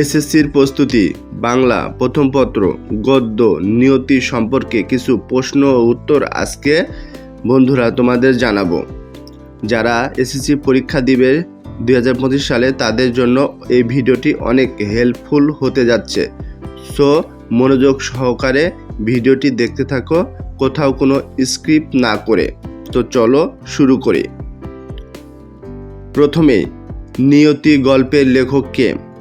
এসএসসির প্রস্তুতি, বাংলা প্রথম পত্র, গদ্য, নিয়তি সম্পর্কে কিছু প্রশ্ন ও উত্তর আজকে বন্ধুরা তোমাদের জানাব। যারা এসএসসি পরীক্ষা দিবে দু হাজার পঁচিশ সালে, তাদের জন্য এই ভিডিওটি অনেক হেল্পফুল হতে যাচ্ছে। সো মনোযোগ সহকারে ভিডিওটি দেখতে থাকো, কোথাও কোনো স্ক্রিপ্ট না করে। তো চলো শুরু করি। প্রথমে, নিয়তি গল্পের লেখক কে?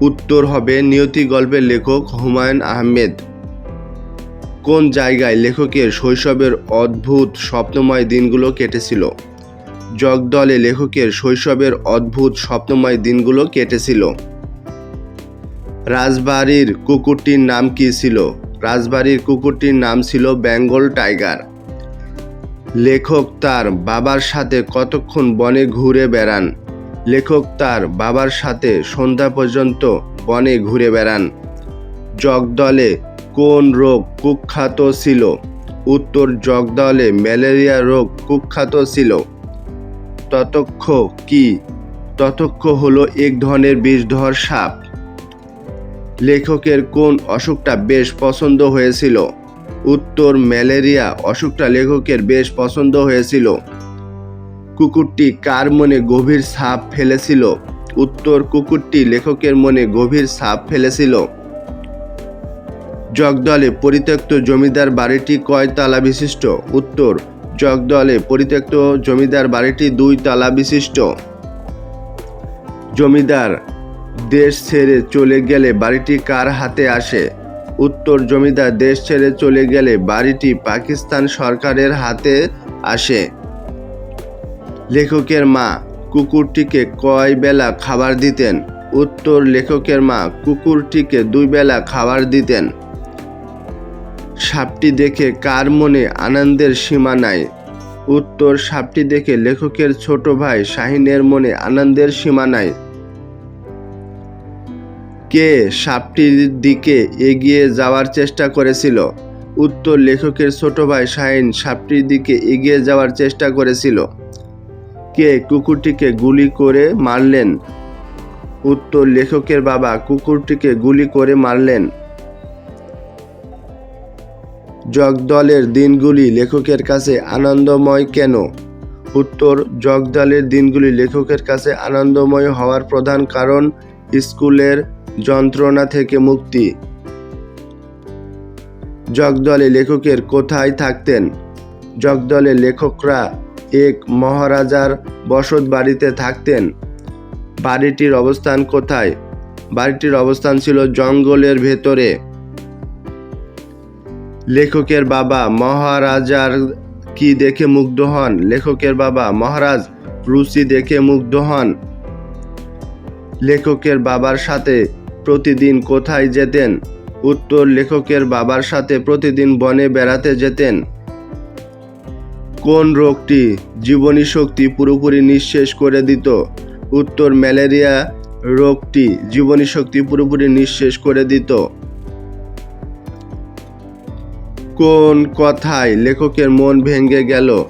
উত্তর হবে নিয়তি গল্পের লেখক হুমায়ুন আহমেদ। কোন জায়গায় লেখকের শৈশবের অদ্ভুত স্বপ্নময় দিনগুলো কেটেছিল? জগদলে লেখকের শৈশবের অদ্ভুত স্বপ্নময় দিনগুলো কেটেছিল। রাজবাড়ির কুকুরটির নাম কি ছিল? রাজবাড়ির কুকুরটির নাম ছিল বেঙ্গল টাইগার। লেখক তার বাবার সাথে কতক্ষণ বনে ঘুরে বেড়ান? লেখক তার বাবার সাথে সন্ধ্যা পর্যন্ত বনে ঘুরে বেড়ান। জগদলে কোন রোগ কুখ্যাত ছিল? উত্তর, জগদলে ম্যালেরিয়া রোগ কুখ্যাত ছিল। ততক্ষ কি? ততক্ষ হলো এক ধরনের বিষধর সাপ। লেখকের কোন অসুখটা বেশ পছন্দ হয়েছিল? উত্তর, ম্যালেরিয়া অসুখটা লেখকের বেশ পছন্দ হয়েছিল। কুকুরটি কার মনে গভীর ছাপ ফেলেছিল? উত্তর, কুকুরটি লেখকের মনে গভীর ছাপ ফেলেছিল। জগদলে পরিত্যক্ত জমিদার বাড়িটি কয় তালা বিশিষ্ট? উত্তর, জগদলে পরিত্যক্ত জমিদার বাড়িটি দুই তালা বিশিষ্ট। জমিদার দেশ ছেড়ে চলে গেলে বাড়িটি কার হাতে আসে? উত্তর, জমিদার দেশ ছেড়ে চলে গেলে বাড়িটি পাকিস্তান সরকারের হাতে আসে। লেখকের মা কুকুরটিকে কয় বেলা খাবার দিতেন? উত্তর, লেখকের মা কুকুরটিকে দুই বেলা খাবার দিতেন। সাপটি দেখে কার মনে আনন্দের সীমা নাই? উত্তর, সাপটি দেখে লেখকের ছোট ভাই শাহিনের মনে আনন্দের সীমা নাই। কে সাপটির দিকে এগিয়ে যাওয়ার চেষ্টা করেছিল? উত্তর, লেখকের ছোট ভাই শাহিন সাপটির দিকে এগিয়ে যাওয়ার চেষ্টা করেছিল। কে কুকুরটিকে গুলি করে মারলেন। উত্তর লেখকের বাবা, কুকুরটিকে গুলি করে মারলেন। জগদলের দিনগুলি লেখকের কাছে আনন্দময় কেন? উত্তর, জগদলের দিনগুলি লেখকের কাছে আনন্দময় হওয়ার প্রধান কারণ স্কুলের যন্ত্রণা থেকে মুক্তি। জগদলে লেখকের কোথায় থাকতেন? জগদলে লেখকরা এক মহারাজার বসত বাড়িতে থাকতেন। বাড়িটির অবস্থান কোথায়? বাড়িটির অবস্থান ছিল জঙ্গলের ভেতরে। লেখকের বাবা, মহারাজার কি দেখে মুগ্ধ হন? লেখকের বাবা, মহারাজ, রুচি দেখে মুগ্ধ হন। লেখকের বাবার সাথে প্রতিদিন কোথায় যেতেন? উত্তর, লেখকের বাবার সাথে প্রতিদিন বনে বেড়াতে যেতেন। কোন রোগটি জীবনী শক্তি পুরোপুরি নিঃশেষ করে দিত? উত্তর, ম্যালেরিয়া রোগটি জীবনী শক্তি পুরোপুরি নিঃশেষ করে দিত। কোন কথায় লেখকের মন ভেঙে গেল?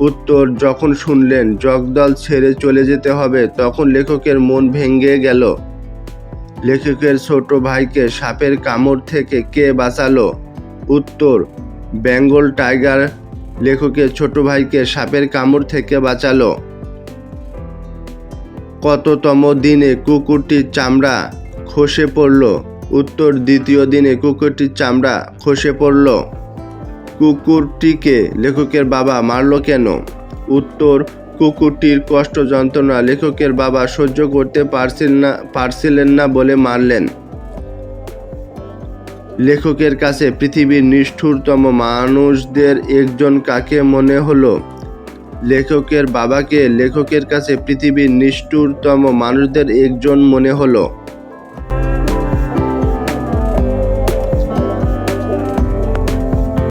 উত্তর, যখন শুনলেন জগদল ছেড়ে চলে যেতে হবে, তখন লেখকের মন ভেঙে গেল। লেখকের ছোট ভাইকে সাপের কামড় থেকে কে বাঁচালো? উত্তর, বেঙ্গল টাইগার লেখকের ছোট ভাইকে সাপের কামড় থেকে বাঁচালো। কততম দিনে কুকুরটির চামড়া খসে পড়ল? উত্তর, দ্বিতীয় দিনে কুকুরটির চামড়া খসে পড়ল। কুকুরটিকে লেখকের বাবা মারল কেন? উত্তর, কুকুরটির কষ্ট যন্ত্রণা লেখকের বাবা সহ্য করতে পারছিল না, পারছিলেন না বলে মারলেন। লেখকের কাছে পৃথিবীর নিষ্ঠুরতম মানুষদের একজন কাকে মনে হলো? লেখকের বাবাকে লেখকের কাছে পৃথিবীর নিষ্ঠুরতম মানুষদের একজন মনে হলো।